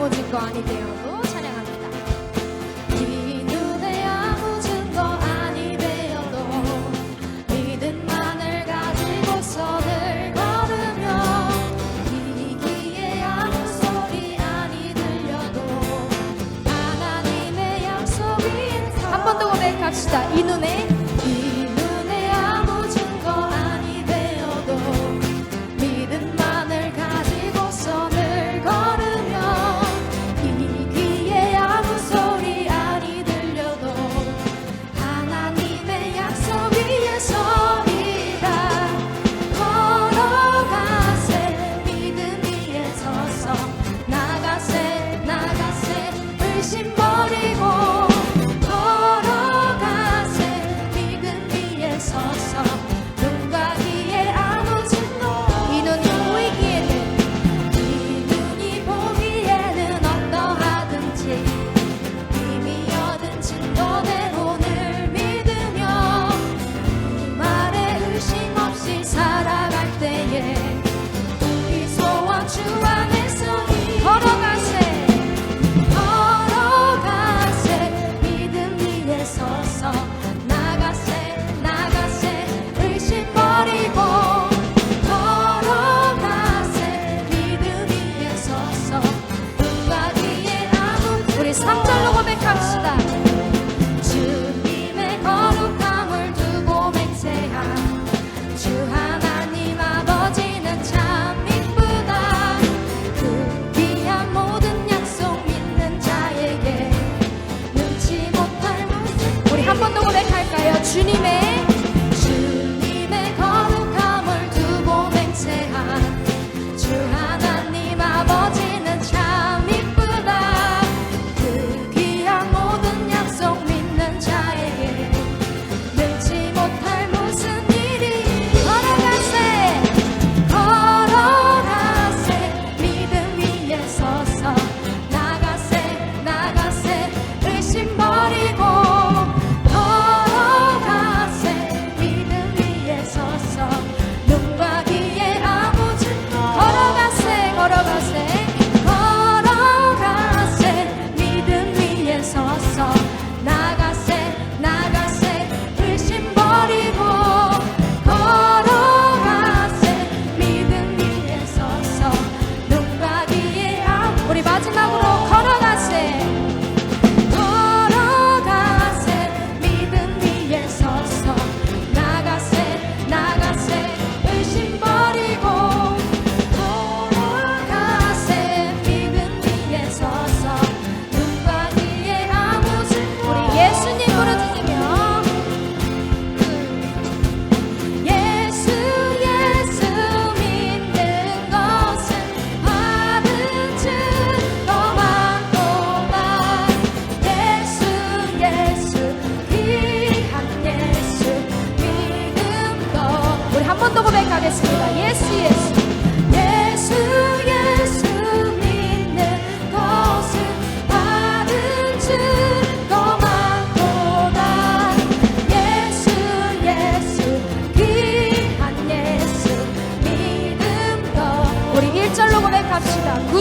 아무진 거 아니되어도 찬양합니다. 이 눈에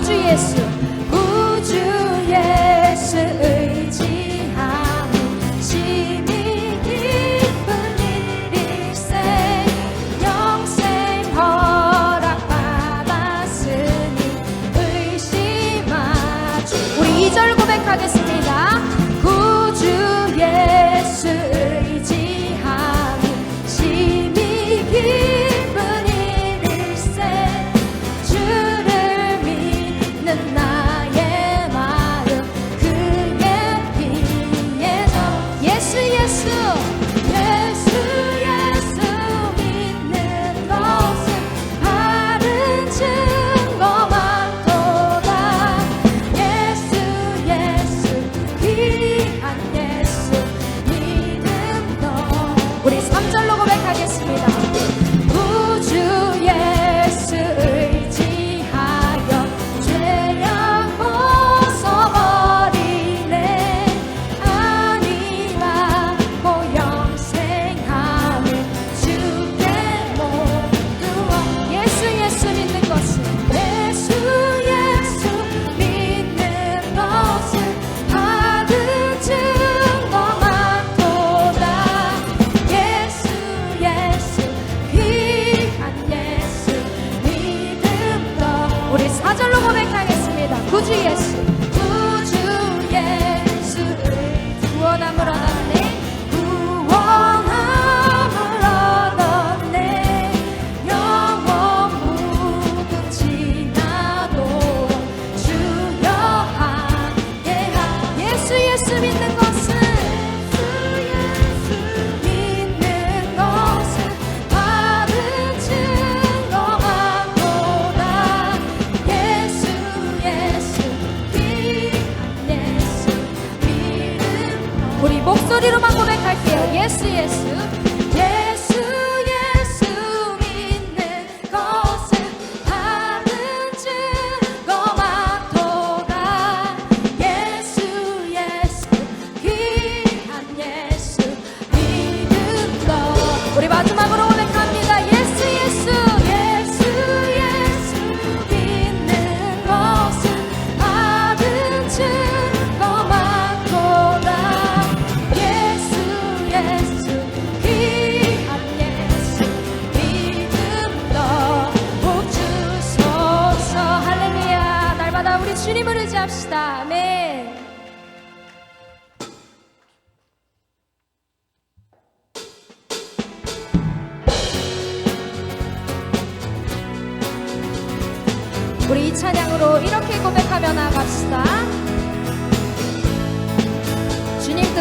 主耶稣。事业事业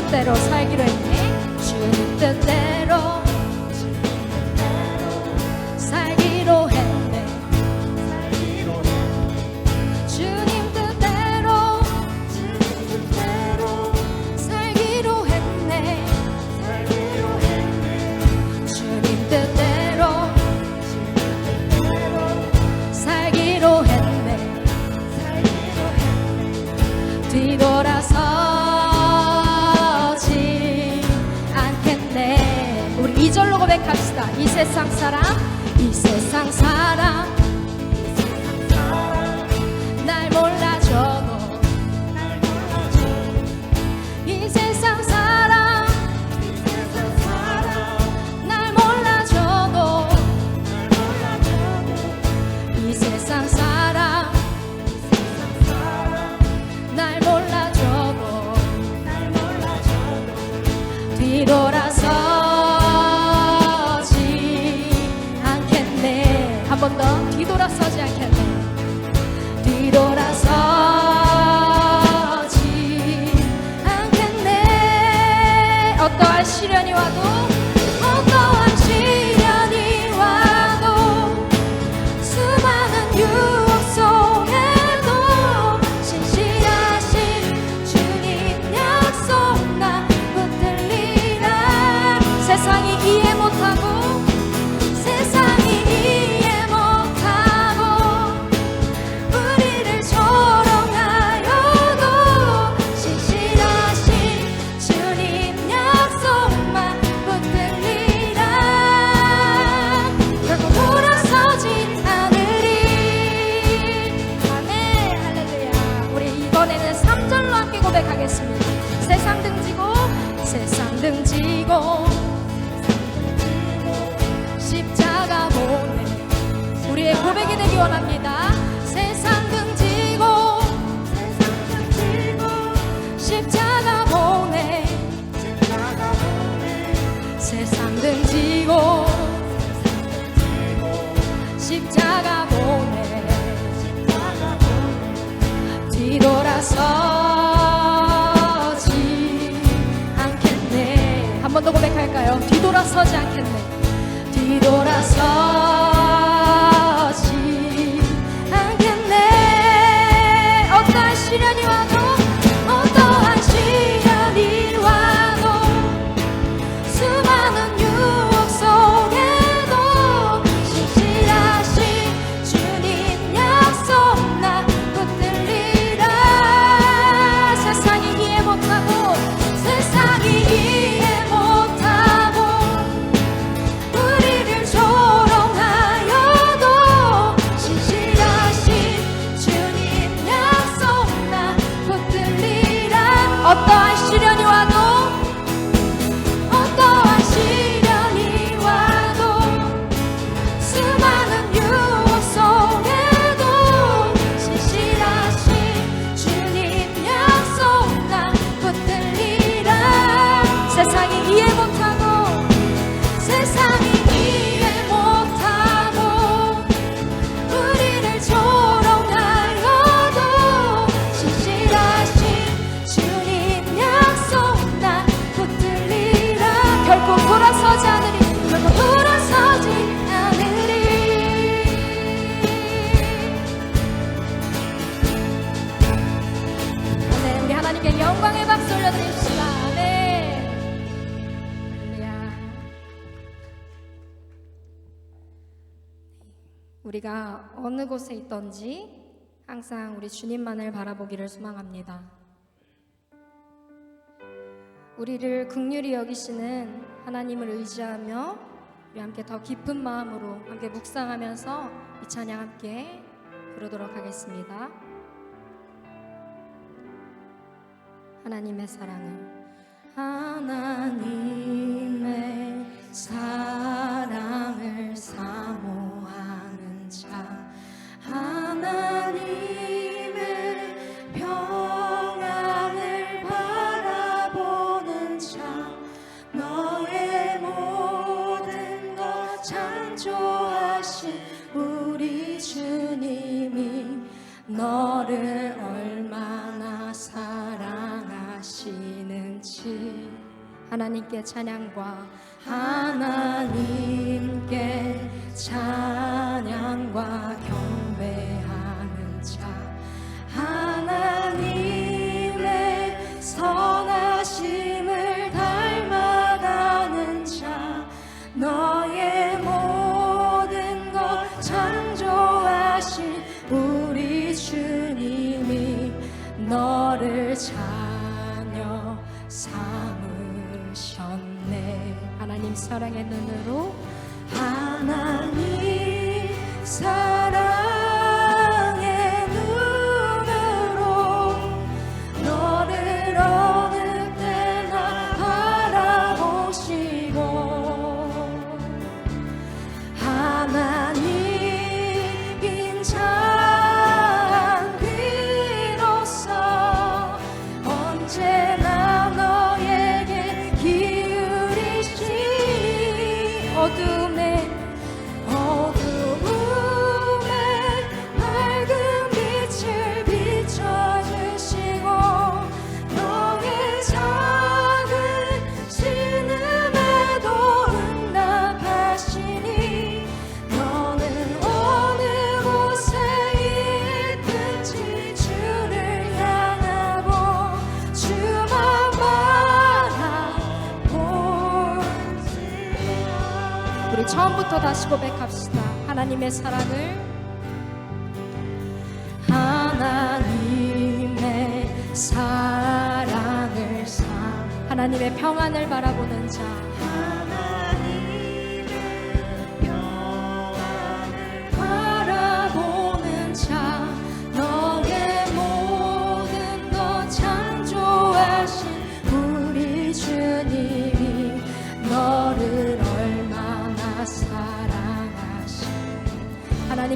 뜻대로 살기로 했네. 주님 뜻대로. 고백합시다. 이 세상 사람, 이 세상 사람. 시련이 와도 고백하겠습니다. 세상 등지고 세상 등지고 십자가 보내 우리의 고백이 되기 원합니다. 나요 뒤돌아서지 않겠네. 뒤돌아서 우리가 어느 곳에 있던지 항상 우리 주님만을 바라보기를 소망합니다. 우리를 극률히 여기시는 하나님을 의지하며 우리 함께 더 깊은 마음으로 함께 묵상하면서 이 찬양 함께 부르도록 하겠습니다. 하나님의 사랑을 하나님의 사랑을 사 너를 얼마나 사랑하시는지. 하나님께 찬양과 하나님께 찬양 다시 고백합시다. 하나님의 사랑을 하나님의 사랑을 사 하나님의 평안을 바라보는 자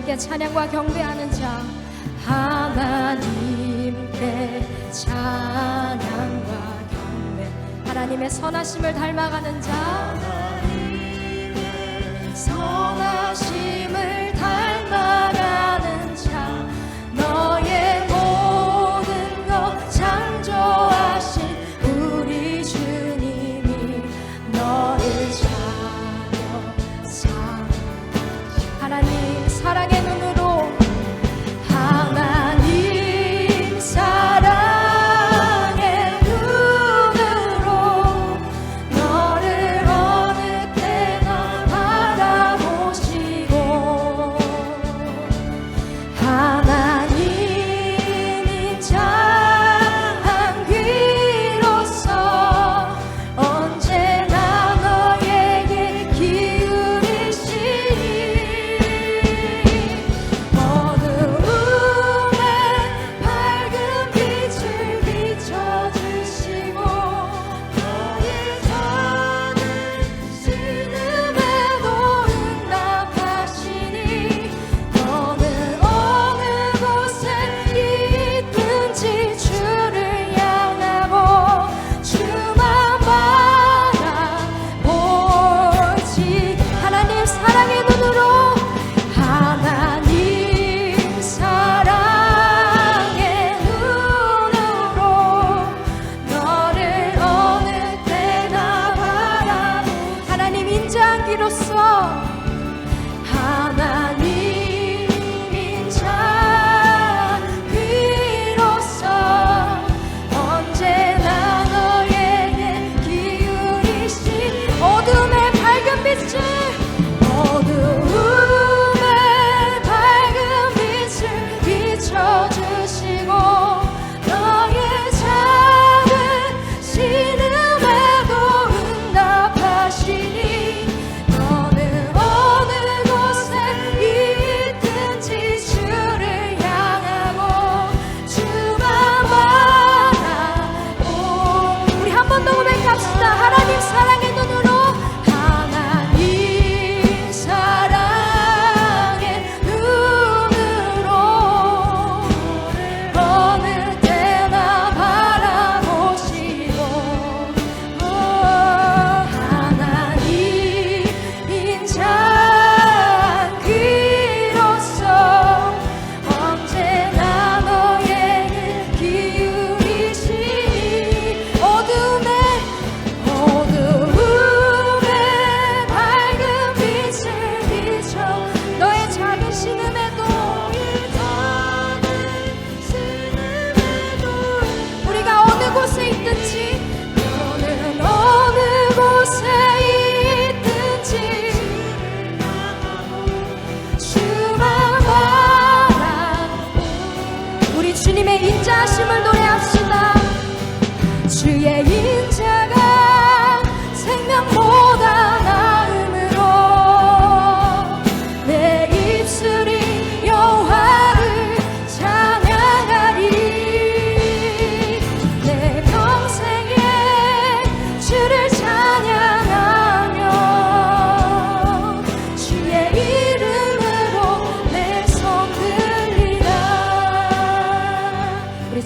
하나님께 찬양과 경배하는 자 하나님께 찬양과 경배. 하나님의 선하심을 닮아가는 자 선하심을 닮아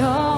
여